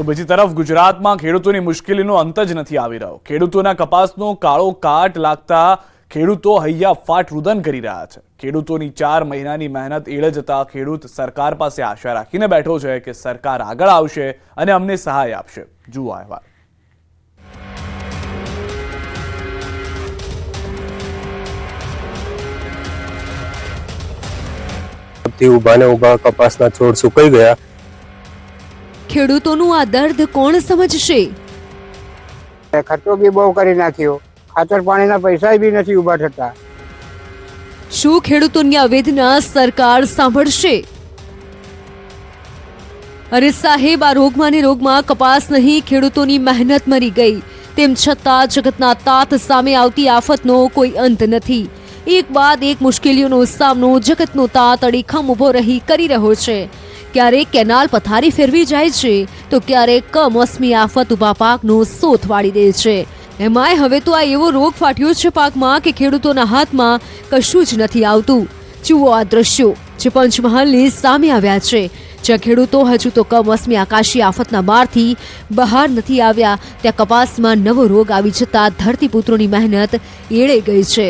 તો બીજી તરફ ગુજરાતમાં ખેડૂતોની મુશ્કેલીનો અંત જ નથી આવી રહ્યો. ખેડૂતોના કપાસનો કાળો કાટ લાગતા ખેડૂતો હૈયા ફાટ રુદન કરી રહ્યા છે. ખેડૂતોની ચાર મહિનાની મહેનત એળે જતા ખેડૂત સરકાર પાસે આશા રાખીને બેઠો છે કે સરકાર આગળ આવશે અને અમને સહાય આપશે. જુઓ અહેવાલ. ઊભા ને ઊભા કપાસના છોડ સુકાઈ ગયા. ખેડૂતોનું આ દર્દ કોણ સમજશે? ખર્ચો બી બહુ કરી નાખ્યો. ખાતર પાણીના પૈસા બી નથી ઊભા થતા. શું ખેડૂતોની આ વેદના સરકાર સાંભળશે? અરે સાહેબ આ રોગમાં ને રોગમાં કપાસ નહીં ખેડૂતોની મહેનત મરી ગઈ. તેમ છતાં જગતના તાત સામે આવતી આફતનો કોઈ અંત નથી. એક બાદ એક મુશ્કેલીઓનો સામનો જગતનો તાત અડીખમ ઊભો રહી કરી રહ્યો છે. ક્યારેક કેનાલ પથારી ફેરવી જાય છે, તો ક્યારેક કમોસમી આફત ઊભા પાકનો સોથ વાળી દે છે. એમાંય હવે તો આ એવો રોગ ફાટ્યો છે પાકમાં કે ખેડૂતોના હાથમાં કશું જ નથી આવતું. જુઓ આ દ્રશ્યો જે પંચમહાલની સામે આવ્યા છે. જ્યાં ખેડૂતો હજુ તો કમોસમી આકાશી આફતના બારથી બહાર નથી આવ્યા, ત્યાં કપાસમાં નવો રોગ આવી જતા ધરતીપુત્રોની મહેનત એળે ગઈ છે.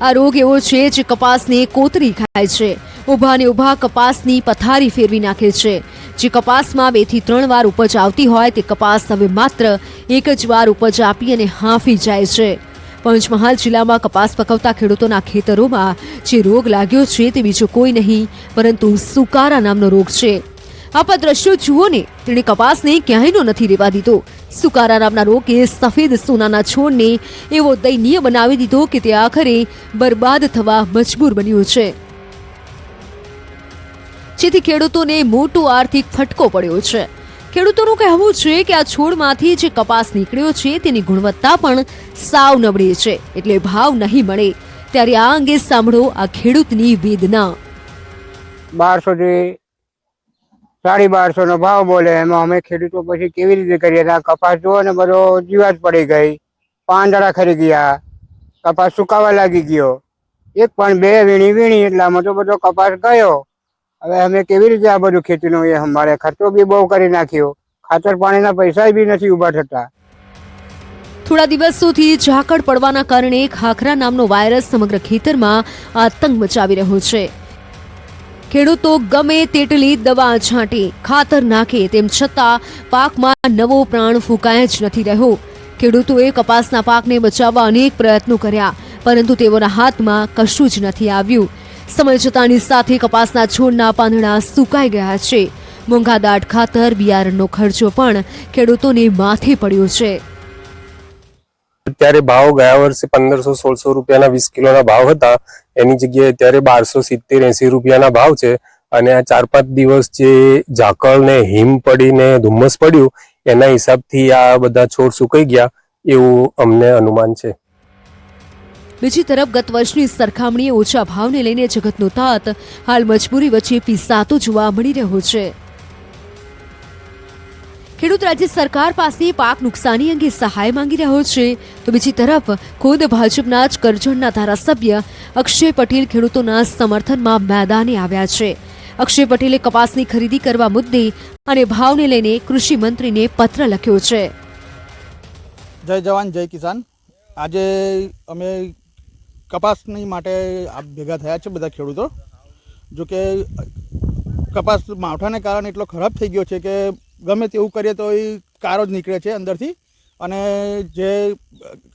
આ રોગ એવો છે જે કપાસને કોતરી ખાય છે. ઊભા ને ઊભા કપાસની પથારી ફેરવી નાખે છે. જે કપાસમાં બે ત્રણ વાર ઉપજ આવતી હોય તે કપાસ હવે માત્ર એક જ વાર ઉપજ આપી અને હાંફી જાય છે. પંચમહાલ જિલ્લામાં કપાસ પકવતા ખેડૂતોના ખેતરોમાં જે રોગ લાગ્યો છે તે બીજો કોઈ નહીં, પરંતુ સુકારા નામનો રોગ છે. આપ દ્રશ્યો જુઓ ને. તેણે કપાસને ક્યાંયનો નથી રેવા દીધો. સુકારા નામના રોગે સફેદ સોનાના છોડને એવો દયનીય બનાવી દીધો કે તે આખરે બરબાદ થવા મજબૂર બન્યો છે. જેથી ખેડૂતોને મોટો આર્થિક ફટકો પડ્યો છે. ખેડૂતોનું કહેવું છે કે આ છોડમાંથી જે કપાસ નીકળ્યો છે તેની ગુણવત્તા પણ સાવ નબળી છે, એટલે ભાવ નહીં મળે. ત્યારે આ અંગે સાંભળો આ ખેડૂતની વેદના. બારસો થી સાડી બારસો નો ભાવ બોલે, એમાં અમે ખેડૂતો પછી કેવી રીતે કરીએ? ત્યાં કપાસ જુઓ ને, બધો જીવાત પડી ગઈ. પાંદડા ખરી ગયા. કપાસ સુકાવા લાગી ગયો. એક પણ બે વીણી વીણી એટલામાં તો બધો કપાસ ગયો. હવે અમે કેવી રીતે આ બધું ખેતીનું એ અમારે ખર્ચો બી બહુ કરી નાખ્યો. ખાતર પાણીના પૈસા બી નથી ઊભા થતા. થોડા દિવસોથી ઝાકળ પડવાના કારણે ખાખરા નામનો વાયરસ સમગ્ર ખેતરમાં આતંક મચાવી રહ્યો છે. ખેડૂતો ગમે તેટલી દવા છાંટે, ખાતર નાખે તેમ છતાં પાકમાં નવો પ્રાણ ફૂંકાય જ નથી રહ્યો. ખેડૂતોએ કપાસના પાકને બચાવવા અનેક પ્રયત્નો કર્યા, પરંતુ તેઓના હાથમાં કશું જ નથી આવ્યું. સમય જતાની સાથે કપાસના છોડના પાંદડા સુકાઈ ગયા છે. મોંઘાદાટ ખાતર, બિયારણનો ખર્ચો પણ ખેડૂતોને માથે પડ્યો છે. અત્યારે ભાવ ગયા વર્ષે પંદરસો, સોળસો રૂપિયાના વીસ કિલોના ભાવ હતા. એની જગ્યાએ અત્યારે બારસો સિત્તેર, એસી રૂપિયાના ભાવ છે. અને આ ચાર, પાંચ દિવસ જે ઝાકળ ને હિમ પડીને ધુમ્મસ પડ્યું, એના હિસાબથી આ બધા છોડ સુકાઈ ગયા એવું અમને અનુમાન છે. બીજી તરફ ગત વર્ષની સરખામણીએ ઓછા ભાવને લઈને જગતનો તાત હાલ મજબૂરી વચ્ચે પીસાતો જોવા મળી રહ્યો છે. ખેડૂત રાજ્ય સરકાર પાસે પાક નુકસાની અંગે સહાય માંગી રહ્યો છે. તો બીજી તરફ, ખુદ ભાજપના જ કરજણના ધારાસભ્ય અક્ષય પટેલ ખેડૂતોના સમર્થનમાં મેદાને આવ્યા છે. અક્ષય પટેલે કપાસની ખરીદી કરવા મુદ્દે અને ભાવને લઈને કૃષિ મંત્રીને પત્ર લખ્યો છે. જય જવાન, જય કિસાન. આજે અમે કપાસની માટે ભેગા થયા છે બધા ખેડૂતો. જો કે કપાસ માવઠાને કારણે એટલો ખરાબ થઈ ગયો છે કે ગમે તેવું કરીએ તો એ કારો જ નીકળે છે અંદરથી. અને જે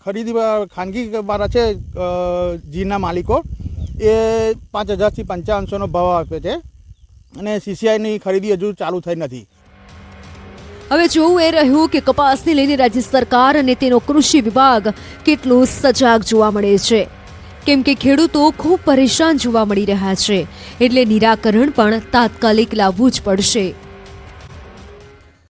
ખરીદી ખાનગી મારા છે જીના માલિકો, એ પાંચ હજારથી પંચાવનસોનો ભાવ આપે છે. અને સીસીઆઈની ખરીદી હજુ ચાલુ થઈ નથી. હવે જોવું એ રહ્યું કે કપાસને લઈને રાજ્ય સરકાર અને તેનો કૃષિ વિભાગ કેટલો સજાગ જોવા મળે છે. કેમ કે ખેડૂતો ખૂબ પરેશાન જોવા મળી રહ્યા છે. એટલે નિરાકરણ પણ તાત્કાલિક લાવવું જ પડશે.